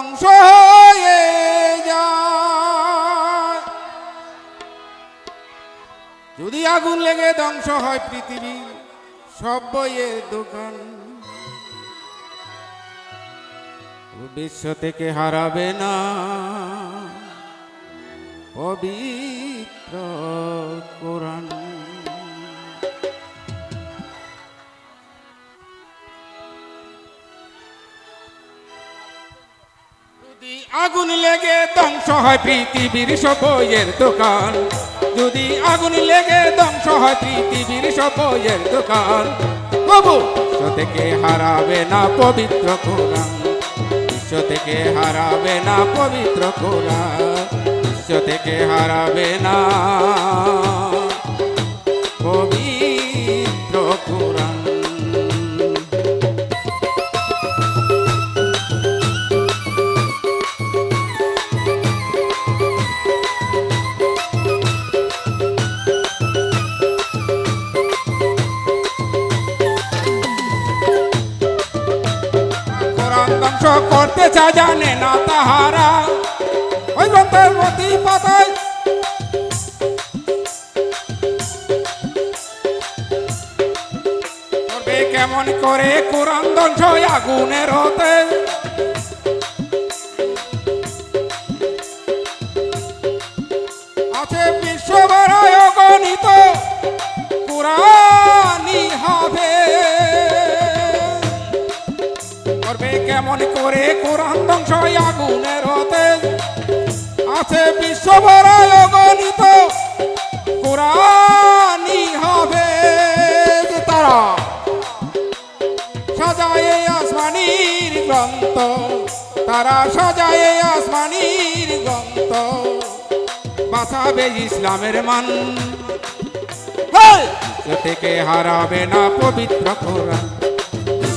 ধ্বংস হয়ে যায়। যদি আগুন লেগে ধ্বংস হয় পৃথিবী, সব বইয়ের দোকান। বিশ্ব থেকে হারাবে না। পবিত্র। যদি আগুন লেগে ধ্বংস হয় পৃথিবীর সব বইয়ের দোকান, যদি আগুন লেগে ধ্বংস হয় পৃথিবীর সব বইয়ের দোকান তবু বিশ্ব থেকে হারাবে না পবিত্র কোরআন। বিশ্ব থেকে হারাবে না পবিত্র কোরআন। বিশ্ব থেকে হারাবে না পবিত্র কোরআন। করতে চা জানে না তাহারা। ওই গ্রন্থের প্রতি পাতায়। কেমন করে কোরআন ধ্বংস আগুনের হতে আছে বিশ্ববরায় গণিত কোরআনই হবে। কেমন করে কোরআন ধ্বংস আগুনের হতে আছে বিশ্বভরায় গণিত কোরআনই হবে তারা। সাজায় আসমানির গ্রন্থ তারা সাজায় আসমানির গ্রন্থ। বাঁচাবে ইসলামের মান! থেকে হারাবে না পবিত্র কোরআন।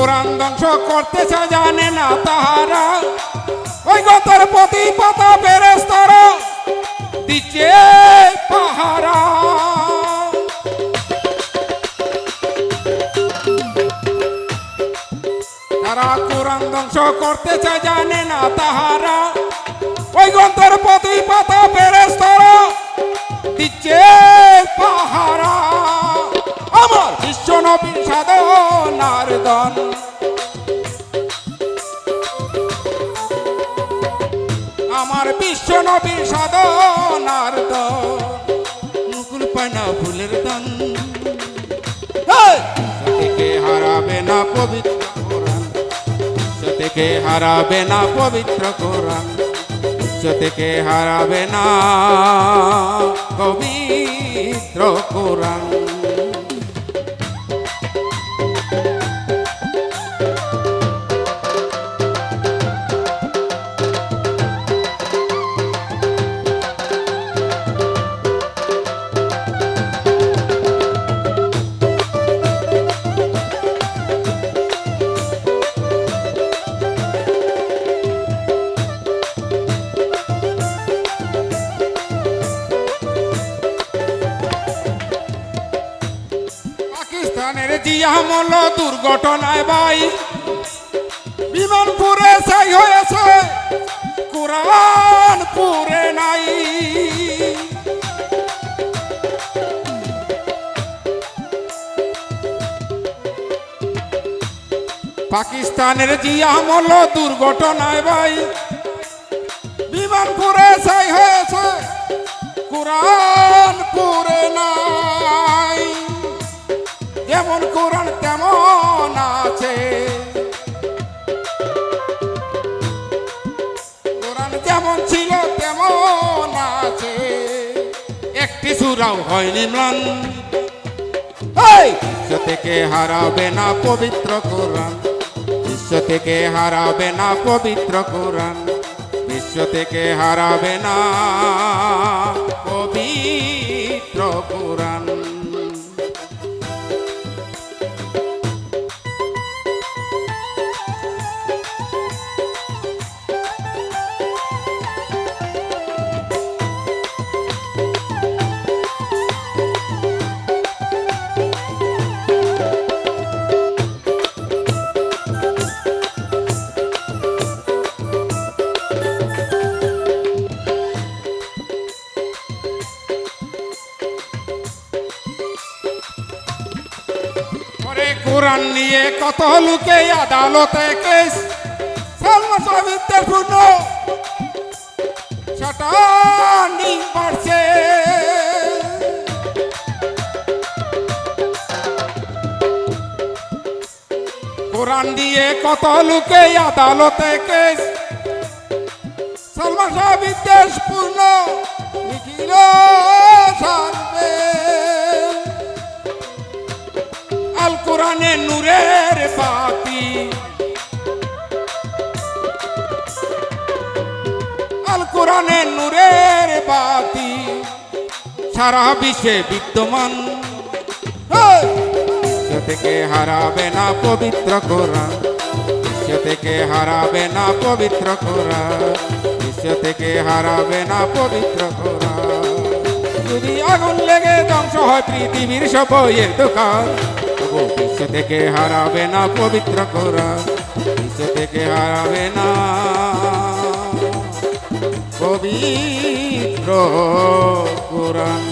কোরআন ধ্বংস করতে চা জানে না তাহারা। ওই গতর প্রতি পাতা বেরেস্তর দিচ্ছে পাহারা। তারা কোরআন ধ্বংস করতে চা জানে না তাহারা। ওই গন্তর প্রতি পাতা বেরেস্তর দিচ্ছে পাহারা। নবীর সাধনার দন আমার বিশ্ব নবীর সাধনার দন মুকুল পানা ফুলের দন। থেকে হারাবে না পবিত্র কোরআন। থেকে হারাবে না পবিত্র কোরআন। থেকে হারাবে না পবিত্র কোরআন। জিয়ামল দুর্ঘটনায় ভাই বিমান পুরে হয়েছে কোরআন পুরে নাই। পাকিস্তানের জিয়ামল দুর্ঘটনায় ভাই বিমান পুরে হয়েছে কোরআন পুরে নাই। যেমন কোরআন তেমন আছে? কোরআন যেমন ছিল, তেমন আছে। একটি সুরাও হয়নি ম্লান। বিশ্ব থেকে হারাবে না পবিত্র কোরআন। বিশ্ব থেকে হারাবে না পবিত্র কোরআন। বিশ্ব থেকে হারাবে না পবিত্র কোরআন। কোরআন নিয়ে কত লোকে আদালতে কেস। সালমা সাবিতের পূর্ণ ছাটানি পারছে কোরআন দিয়ে কত লোকে আদালতে কেস। সালমা সাবিতের পূর্ণ নিখিল সারবে। কোরআনে নূরের বাতি আল কোরআনে নূরের বাতি, সারা বিশ্বে বিদ্যমান। থেকে হারাবে না পবিত্র কোরআন। বিশ্ব থেকে হারাবে না পবিত্র কোরআন। বিশ্ব থেকে হারাবে না পবিত্র কোরআন। যদি আগুন লেগে ধ্বংস হয় পৃথিবীর সব বইয়ের দোকান তবু বিশ্ব থেকে হারাবে না পবিত্র কোরআন। বিশ্ব থেকে হারাবে না পবিত্র কোরআন।